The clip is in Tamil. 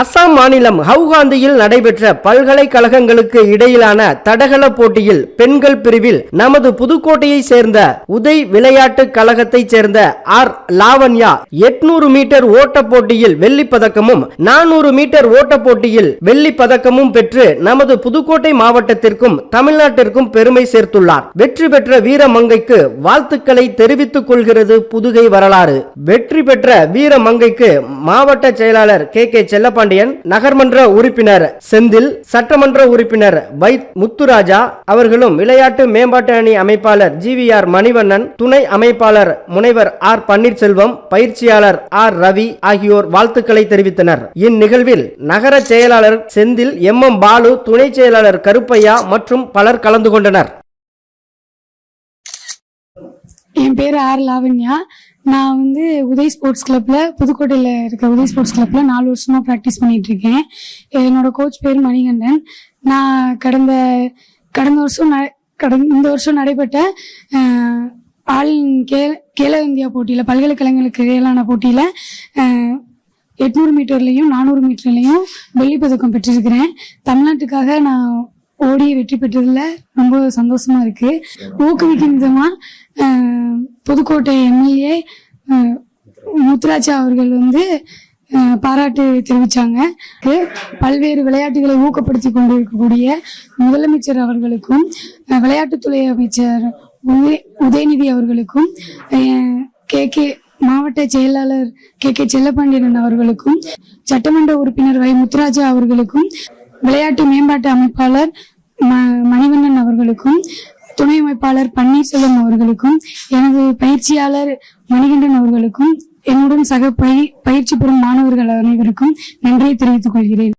அசாம் மாநிலம் ஹவுகாந்தியில் நடைபெற்ற பல்கலைக்கழகங்களுக்கு இடையிலான தடகள போட்டியில் பெண்கள் பிரிவில் நமது புதுக்கோட்டையை சேர்ந்த உதய் விளையாட்டு கழகத்தைச் சேர்ந்த ஆர் லாவண்யா எட்நூறு மீட்டர் ஓட்ட போட்டியில் வெள்ளி பதக்கமும் நானூறு மீட்டர் ஓட்ட போட்டியில் வெள்ளி பதக்கமும் பெற்று நமது புதுக்கோட்டை மாவட்டத்திற்கும் தமிழ்நாட்டிற்கும் பெருமை சேர்த்துள்ளார். வெற்றி பெற்ற வீரமங்கைக்கு வாழ்த்துக்களை தெரிவித்துக் கொள்கிறது புதுகை வரலாறு. வெற்றி பெற்ற வீரமங்கைக்கு மாவட்ட செயலாளர் கே கே பாண்டியன் நகர்மன்ற உறுப்பினர் செந்தில் சட்டமன்ற உறுப்பினர் வை முத்துராஜா அவர்களும் விளையாட்டு மேம்பாட்டு அணி அமைப்பாளர் ஜி வி ஆர் மணிவண்ணன் துணை அமைப்பாளர் முனைவர் ஆர் பன்னீர்செல்வம் பயிற்சியாளர் ஆர் ரவி ஆகியோர் வாழ்த்துக்களை தெரிவித்தனர். இந்நிகழ்வில் நகர செயலாளர் செந்தில் எம் எம் பாலு துணை செயலாளர் கருப்பையா மற்றும் பலர் கலந்து கொண்டனர். என் பேர் ஆர் லாவண்யா. நான் வந்து உதய் ஸ்போர்ட்ஸ் கிளப்ல புதுக்கோட்டையில் இருக்க உதய் ஸ்போர்ட்ஸ் கிளப்ல நாலு வருஷமா ப்ராக்டிஸ் பண்ணிட்டு இருக்கேன். என்னோட கோச் பேர் மணிகண்டன். நான் கடந்த கடந்த வருஷம் ந- கடந்த இந்த வருஷம் நடைபெற்ற ஆல் கே கேலோ இந்தியா போட்டியில் பல்கலைக்கழகங்களுக்கு இடையிலான போட்டியில் எட்நூறு மீட்டர்லையும் நானூறு மீட்டர்லையும் வெள்ளி பதக்கம் பெற்றிருக்கிறேன். தமிழ்நாட்டுக்காக நான் ஓடி வெற்றி பெற்றதில் ரொம்ப சந்தோஷமா இருக்கு. ஊக்குவிக்கும் விதமாக புதுக்கோட்டை எம்எல்ஏ முத்துராஜா அவர்கள் வந்து பாராட்டு தெரிவித்தாங்க பல்வேறு விளையாட்டுகளை ஊக்கப்படுத்தி கொண்டிருக்கக்கூடிய முதலமைச்சர் அவர்களுக்கும் விளையாட்டுத்துறை அமைச்சர் உதய உதயநிதி அவர்களுக்கும் கே கே மாவட்ட செயலாளர் கே கே செல்லப்பாண்டியன் அவர்களுக்கும் சட்டமன்ற உறுப்பினர் வை முத்துராஜா அவர்களுக்கும் விளையாட்டு மேம்பாட்டு அமைப்பாளர் ம- மணிவண்ணன் அவர்களுக்கும் துணை அமைப்பாளர் பன்னீர்செல்வம் அவர்களுக்கும் எனது பயிற்சியாளர் மணிகண்டன் அவர்களுக்கும் என்னுடன் சக பயிற்சி பெறும் மாணவர்கள் அனைவருக்கும் நன்றியை தெரிவித்துக் கொள்கிறேன்.